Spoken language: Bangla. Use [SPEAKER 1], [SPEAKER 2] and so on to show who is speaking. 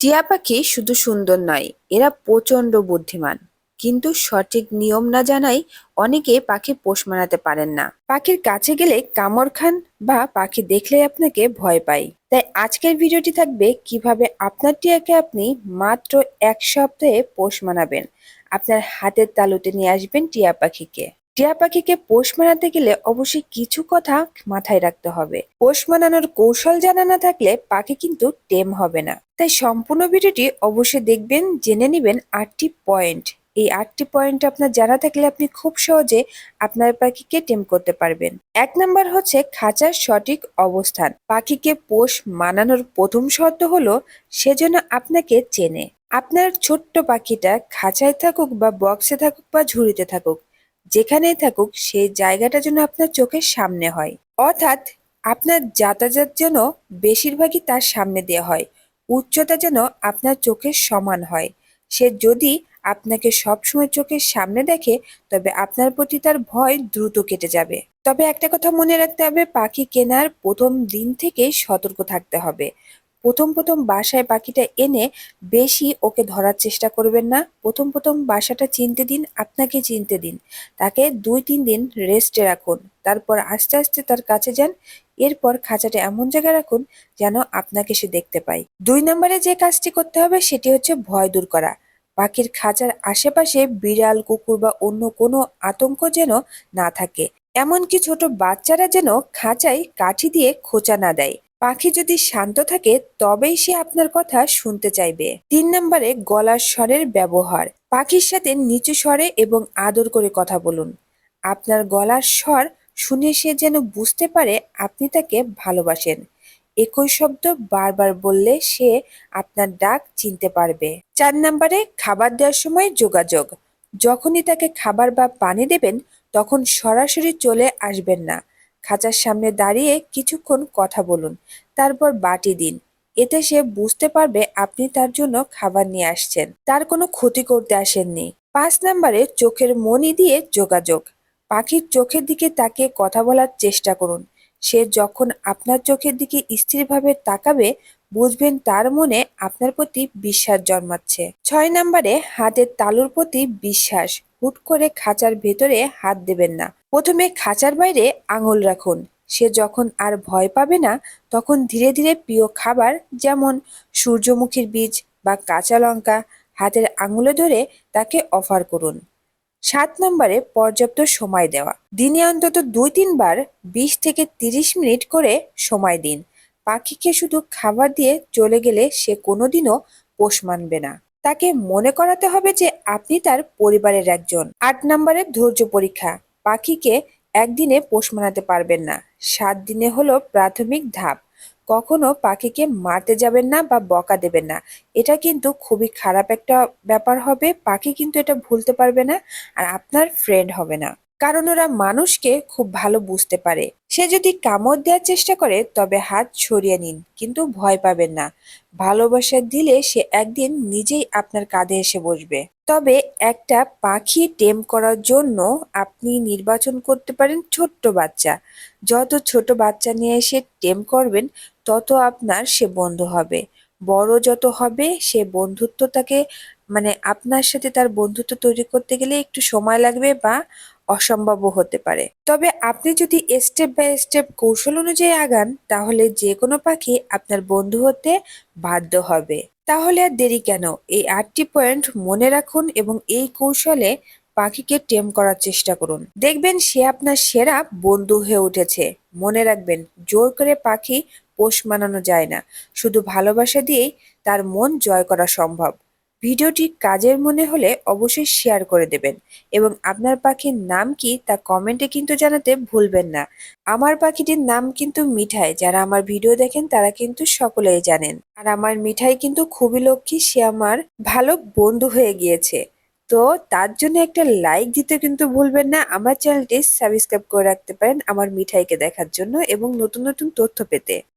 [SPEAKER 1] টিয়া পাখি শুধু সুন্দর নয়, এরা প্রচণ্ড বুদ্ধিমান। কিন্তু সঠিক নিয়ম না জানাই অনেকে পাখি পোষ মানাতে পারেন না। পাখির কাছে গেলে কামড় খান বা পাখি দেখলে আপনাকে ভয় পায়। তাই আজকের ভিডিওটি থাকবে কীভাবে আপনার টিয়াকে আপনি মাত্র এক সপ্তাহে পোষ মানাবেন। আপনার হাতের তালুতে নিয়ে আসবেন টিয়া পাখিকে। টিয়া পাখিকে পোষ মানাতে গেলে অবশ্যই কিছু কথা মাথায় রাখতে হবে। পোষ মানানোর কৌশল জানা না থাকলে পাখি কিন্তু টেম হবে না। তাই সম্পূর্ণ ভিডিওটি অবশ্যই দেখবেন, জেনে নেবেন আটটি পয়েন্ট। এই আটটি পয়েন্ট আপনার জানা থাকলে আপনি খুব সহজে আপনার পাখিকে টেম করতে পারবেন। এক নাম্বার হচ্ছে খাঁচার সঠিক অবস্থান। পাখিকে পোষ মানানোর প্রথম শর্ত হলো সেজন্য আপনাকে চেনে। আপনার ছোট্ট পাখিটা খাঁচায় থাকুক বা বক্সে থাকুক বা ঝুড়িতে থাকুক যেখানেই থাকুক সেই জায়গাটা যেন আপনার চোখের সামনে হয়। অর্থাৎ, আপনার যাতায়াত যেন বেশিরভাগই তার সামনে দেওয়া হয়। উচ্চতা যেন আপনার চোখের সমান হয়। সে যদি আপনাকে সবসময় চোখের সামনে দেখে, তবে আপনার প্রতি তার ভয় দ্রুত কেটে যাবে। তবে একটা কথা মনে রাখতে হবে, পাখি কেনার প্রথম দিন থেকেই সতর্ক থাকতে হবে। প্রথম প্রথম বাসায় পাখিটা এনে বেশি ওকে ধরার চেষ্টা করবেন না। প্রথম প্রথম বাসাটা চিনতে দিন, আপনাকে চিনতে দিন। তাকে দুই তিন দিন রেস্টে রাখুন। তারপর আস্তে আস্তে তার কাছে যান। এরপর খাঁচাটা এমন জায়গায় রাখুন যেন আপনাকে সে দেখতে পায়। দুই নম্বরে যে কাজটি করতে হবে সেটি হচ্ছে ভয় দূর করা। পাখির খাঁচার আশেপাশে বিড়াল, কুকুর বা অন্য কোনো আতঙ্ক যেন না থাকে। এমনকি ছোট বাচ্চারা যেন খাঁচায় কাঠি দিয়ে খোঁচা না দেয়। পাখি যদি শান্ত থাকে, তবেই সে আপনার কথা শুনতে চাইবে। তিন নম্বরে, গলার স্বরের ব্যবহার। পাখির সাথে নিচু স্বরে এবং আদর করে কথা বলুন। আপনার গলার স্বর শুনে সে যেন বুঝতে পারে আপনি তাকে ভালোবাসেন। একই শব্দ বারবার বললে সে আপনার ডাক চিনতে পারবে। চার নম্বরে, খাবার দেওয়ার সময় যোগাযোগ। যখনই তাকে খাবার বা পানি দেবেন, তখন সরাসরি চলে আসবেন না। খাঁচার সামনে দাঁড়িয়ে কিছুক্ষণ কথা বলুন, তারপর বাটি দিন। এতে সে বুঝতে পারবে আপনি তার জন্য খাবার নিয়ে আসছেন। তার কোনো ক্ষতি করতে আসেননি। পাঁচ নম্বরে চোখের মনি দিয়ে যোগাযোগ। পাখির চোখের দিকে তাকিয়ে কথা বলার চেষ্টা করুন। সে যখন আপনার চোখের দিকে স্থিরভাবে তাকাবে, বুঝবেন তার মনে আপনার প্রতি বিশ্বাস জন্মাচ্ছে। ছয় নম্বরে হাতের তালুর প্রতি বিশ্বাস। হুট করে খাঁচার ভেতরে হাত দেবেন না। প্রথমে খাঁচার বাইরে আঙুল রাখুন। সে যখন আর ভয় পাবে না, তখন ধীরে ধীরে প্রিয় খাবার যেমন সূর্যমুখীর বীজ বা কাঁচা লঙ্কা হাতের আঙুলে ধরে তাকে অফার করুন। সাত নম্বরে পর্যাপ্ত সময় দেওয়া। দিনে অন্তত দুই তিনবার বিশ থেকে তিরিশ মিনিট করে সময় দিন। পাখিকে শুধু খাবার দিয়ে চলে গেলে সে কোনোদিনও পোষ মানবে না। তাকে মনে করাতে হবে যে আপনি তার পরিবারের একজন। আট নম্বরে ধৈর্য পরীক্ষা। পাখিকে একদিনে পোষ মানাতে পারবেন না। সাত দিনে হলো প্রাথমিক ধাপ। কখনো পাখিকে মারতে যাবেন না বা বকা দেবেন না। এটা কিন্তু খুবই খারাপ একটা ব্যাপার হবে। পাখি কিন্তু এটা ভুলতে পারবে না আর আপনার ফ্রেন্ড হবে না। কারণ ওরা মানুষকে খুব ভালো বুঝতে পারে। সে যদি কামড় দেওয়ার চেষ্টা করে, তবে হাত সরিয়ে নিন, কিন্তু ভয় পাবেন না। ভালোবাসা দিলে সে একদিন নিজেই আপনার কাঁধে এসে বসবে। তবে একটা পাখি টেম করার জন্য আপনি নির্বাচন করতে পারেন ছোট্ট বাচ্চা। যত ছোট বাচ্চা নিয়ে এসে টেম করবেন, তত আপনার সে বন্ধু হবে। বড় যত হবে, সে বন্ধুত্ব তাকে মানে আপনার সাথে তার বন্ধুত্ব তৈরি করতে গেলে একটু সময় লাগবে বা অসম্ভবও হতে পারে। তবে আপনি যদি স্টেপ বাই স্টেপ কৌশল অনুযায়ী আগান, তাহলে যে কোনো পাখি আপনার বন্ধু হতে বাধ্য হবে। তাহলে আর দেরি কেন? এই আটটি পয়েন্ট মনে রাখুন এবং এই কৌশলে পাখিকে টেম করার চেষ্টা করুন। দেখবেন সে আপনার সেরা বন্ধু হয়ে উঠেছে। মনে রাখবেন, জোর করে পাখি পোষ মানানো যায় না। শুধু ভালোবাসা দিয়েই তার মন জয় করা সম্ভব। ভিডিওটি কাজের মনে হলে অবশ্যই শেয়ার করে দেবেন। এবং আপনার পাখির নাম কি তা কমেন্টে কিন্তু জানাতে ভুলবেন না। আমার পাখিটির নাম কিন্তু মিঠাই। যারা আমার ভিডিও দেখেন, তারা কিন্তু সকলেই জানেন। আর আমার মিঠাই কিন্তু খুবই লক্ষ্মী। সে আমার ভালো বন্ধু হয়ে গিয়েছে। তো তার জন্য একটা লাইক দিতে কিন্তু ভুলবেন না। আমার চ্যানেলটি সাবস্ক্রাইব করে রাখতে পারেন আমার মিঠাইকে দেখার জন্য এবং নতুন নতুন তথ্য পেতে।